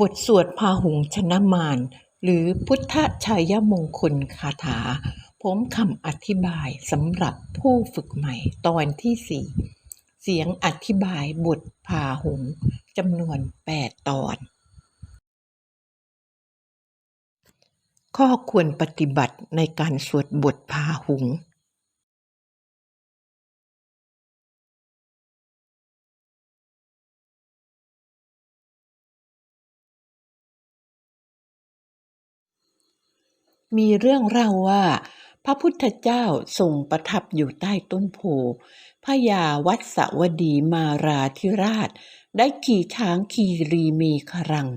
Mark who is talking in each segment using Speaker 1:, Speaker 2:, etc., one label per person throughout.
Speaker 1: บทสวดพาหุงชนะมารหรือพุทธชัยมงคลคาถาพร้อมคำอธิบายสำหรับผู้ฝึกใหม่ตอนที่สี่เสียงอธิบายบทพาหุงจำนวน8ตอน ข้อควรปฏิบัติในการสวดบทพาหุง มีเรื่องเล่าว่า พระพุทธเจ้าทรงประทับอยู่ใต้ต้นโพธิ์พญาวัดสวดีมาราธิราช ได้ขี่ช้างคีรีมีครัง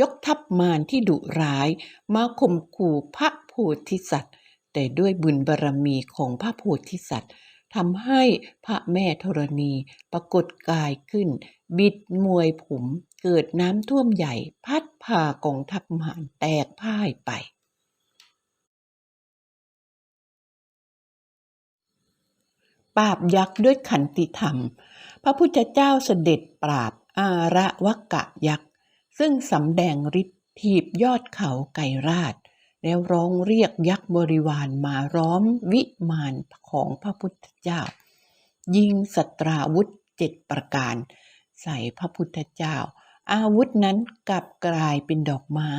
Speaker 1: ยกทัพมารที่ดุร้าย มาข่มขู่พระโพธิสัตว์ แต่ด้วยบุญบารมีของพระโพธิสัตว์ทำให้พระแม่ธรณีปรากฏกายขึ้น บิดมวยผมเกิดน้ำท่วมใหญ่พัดพากองทัพมารแตกพ่ายไป ปราบยักษ์ด้วยขันติธรรม พระพุทธเจ้าเสด็จปราบอาระวะกะยักษ์ ซึ่งสำแดงฤทธิ์ถีบยอดเขาไก่ราช แล้วร้องเรียกยักษ์บริวารมาร้อมวิมานของพระพุทธเจ้า ยิงสตราวุธเจ็ดประการ ใส่พระพุทธเจ้า อาวุธนั้นกลับกลายเป็นดอกไม้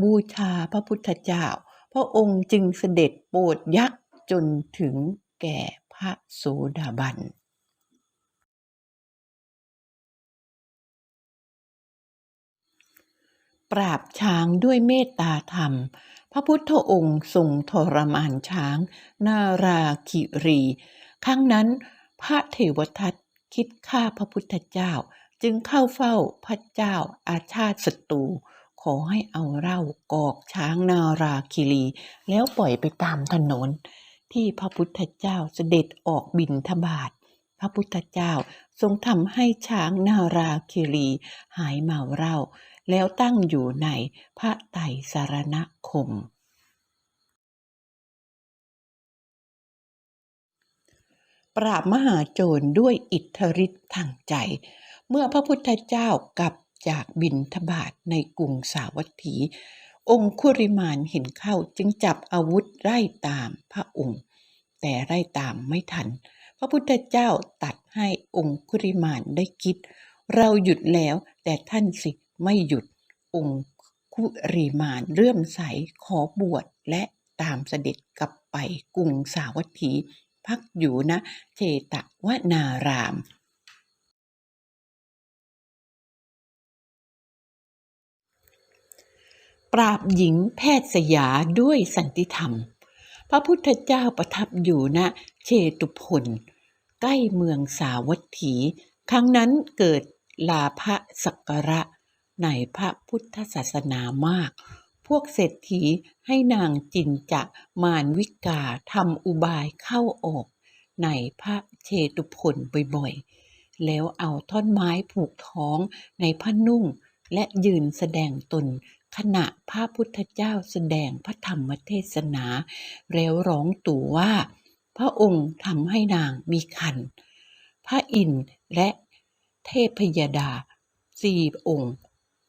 Speaker 1: บูชาพระพุทธเจ้า พระองค์จึงเสด็จโปรดยักษ์จนถึงแก่ พระโสดาบันปราบช้างด้วยเมตตาธรรม พระพุทธองค์ทรงทรมานช้าง นาราคิรี ครั้งนั้น พระเทวทัตคิดฆ่าพระพุทธเจ้า จึงเข้าเฝ้าพระเจ้าอาชาติศัตรู ขอให้เอาเหล้ากอกช้างนาราคิรี แล้วปล่อยไปตามถนน ที่พระพุทธเจ้าเสด็จออกบินทบาท พระพุทธเจ้าทรงทำให้ช้างนาราคิรีหายเมาเหล้าแล้วตั้งอยู่ในพระไตรสรณคม ปราบมหาโจรด้วยอิทธิฤทธิ์ทางใจ เมื่อพระพุทธเจ้ากลับจากบินทบาทในกรุงสาวัตถี องคุริมานเห็นเข้าจึงจับอาวุธไล่ตามพระองค์ แต่ไล่ตามไม่ทัน พระพุทธเจ้าตัดให้องคุริมานได้คิด เราหยุดแล้วแต่ท่านสิไม่หยุดองคุริมานเรื่อมใสขอบวชและตามเสด็จกลับไปกรุงสาวัตถี พักอยู่ณเจตวนาราม ปราบหญิงแพทย์สยาด้วยสันติธรรม พระพุทธเจ้าประทับอยู่ณเชตุพนใกล้เมืองสาวัตถี ครั้งนั้นเกิดลาภสักระในพระพุทธศาสนามาก พวกเศรษฐีให้นางจินจะมารวิกาทำอุบายเข้าออก ในพระเชตุพนบ่อยๆ แล้วเอาท่อนไม้ผูกท้องในผ้านุ่งและยืนแสดงตน ขณะพระพุทธเจ้าแสดงพระธรรมเทศนา แล้วร้องตู่ว่า พระองค์ทำให้นางมีคัน พระอินทร์และเทพยดาสี่องค์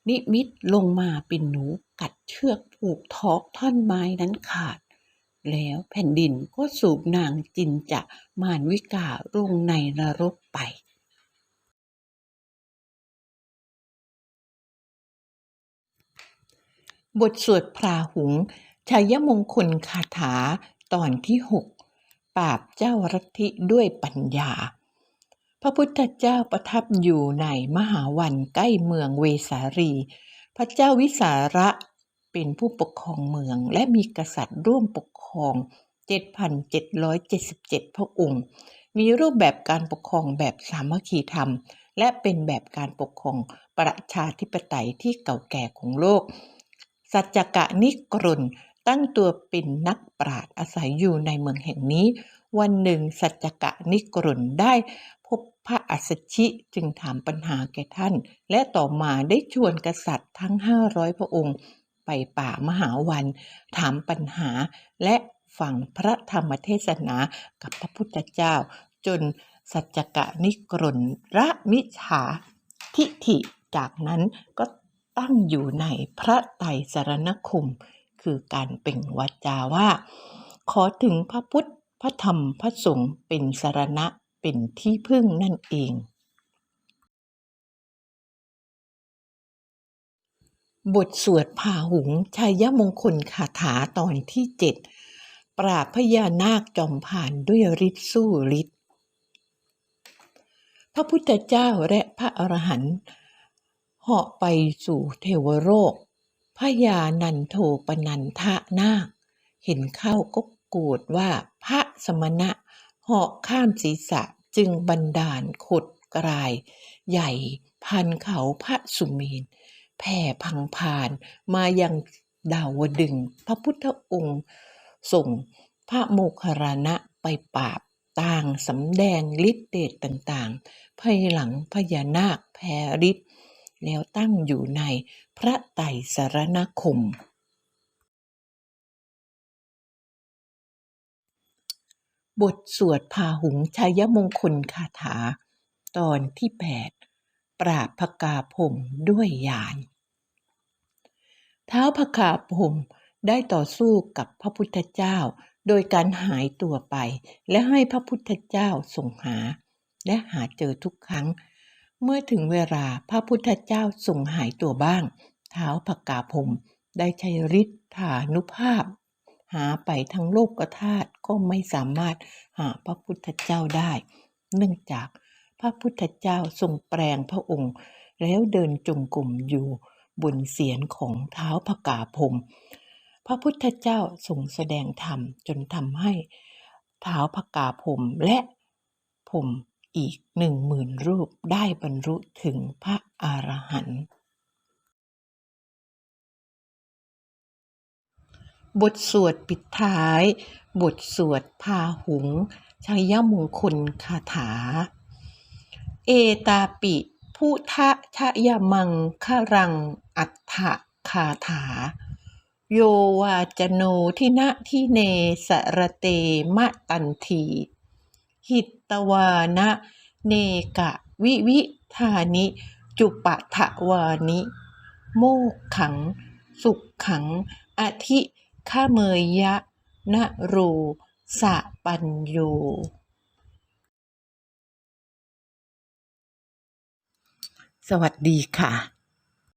Speaker 1: นิมิตลงมาเป็นหนูกัดเชือกผูกท้องท่อนไม้นั้นขาด แล้วแผ่นดินก็สูบนางจินจะมารวิกาลงในนรกไป บทสวดพราหุงชัยมงคลคาถาตอนที่หกปราบเจ้ารัทธิด้วยปัญญา พระพุทธเจ้าประทับอยู่ในมหาวันใกล้เมืองเวสาลี พระเจ้าวิสาระเป็นผู้ปกครองเมืองและมีกษัตริย์ร่วมปกครอง 7,777 พระองค์ มีรูปแบบการปกครองแบบสามัคคีธรรม และเป็นแบบการปกครองประชาธิปไตยที่เก่าแก่ของโลก สัจจกะนิกรนตั้งตัวเป็นนักปราชญ์อาศัยอยู่ในเมืองแห่งนี้ วันหนึ่งสัจจกะนิกรนได้พบพระอัสชิจึงถามปัญหาแก่ท่าน และต่อมาได้ชวนกษัตริย์ทั้ง 500 พระองค์ ไปป่ามหาวัน ถามปัญหาและฟังพระธรรมเทศนากับพระพุทธเจ้า จนสัจจกะนิกรนระมิจฉาทิฐิจากนั้นก็ ตั้งอยู่ในพระไตรสรณคม คือการเป่งวาจาว่า ขอถึงพระพุทธ พระธรรม พระสงฆ์เป็นสรณะ เป็นที่พึ่งนั่นเองบทสวดพาหุงชัยมงคลคาถาตอนที่เจ็ดปราพญานาคจอมผ่านด้วยฤทธิ์สู้ฤทธิ์พระพุทธเจ้าและพระอรหันต์ เหาะไปสู่เทวโลกพญานันโทปนันทะนาค เห็นเข้าก็โกรธว่าพระสมณะเหาะข้ามศีรษะจึงบันดาลขดกลาย ใหญ่พันเขาพระสุเมนแผ่พังพานมายังดาวดึง พระพุทธองค์ส่งพระโมคคัลลานะไปปราบต่างสำแดงฤทธิเดชต่างๆภายหลังพญานาคแพ้ฤทธิ์ แล้วตั้งอยู่ในพระไตรสรณคม บทสวดพาหุงชัยมงคลคาถา ตอนที่แปดปราบพกาพรหมด้วยยาน เท้าพกาพรหมได้ต่อสู้กับพระพุทธเจ้า โดยการหายตัวไป และให้พระพุทธเจ้าส่งหา และหาเจอทุกครั้ง เมื่อถึงเวลาพระพุทธเจ้าส่งหายตัวบ้าง เท้าวพกกาพมได้ใช้ฤทธานุภาพ หาไปทั้งโลกธาตุก็ไม่สามารถหาพระพุทธเจ้าได้ เนื่องจากพระพุทธเจ้าทรงแปลงพระองค์ แล้วเดินจงกรมอยู่บนเสียนของเท้าวพกาพมพระพุทธเจ้าทรงแสดงธรรมจนทำให้เท้าวพกาพมและพรหม อีกหนึ่งหมื่นรูปได้บรรลุถึงพระอรหันต์บทสวดปิดท้าย บทสวดพาหุงชัยมงคลคาถา เอตาปิพุทะชะยมังคารังอัฏฐคาถา โยวาจโนทินะทิเนสระเตมะตันที หิตตวานะ เนกะวิวิธานิ จุปะทะวานิ โมกขัง สุขขัง อธิข้าเมยยะนะโรสะปัญโยสวัสดีค่ะ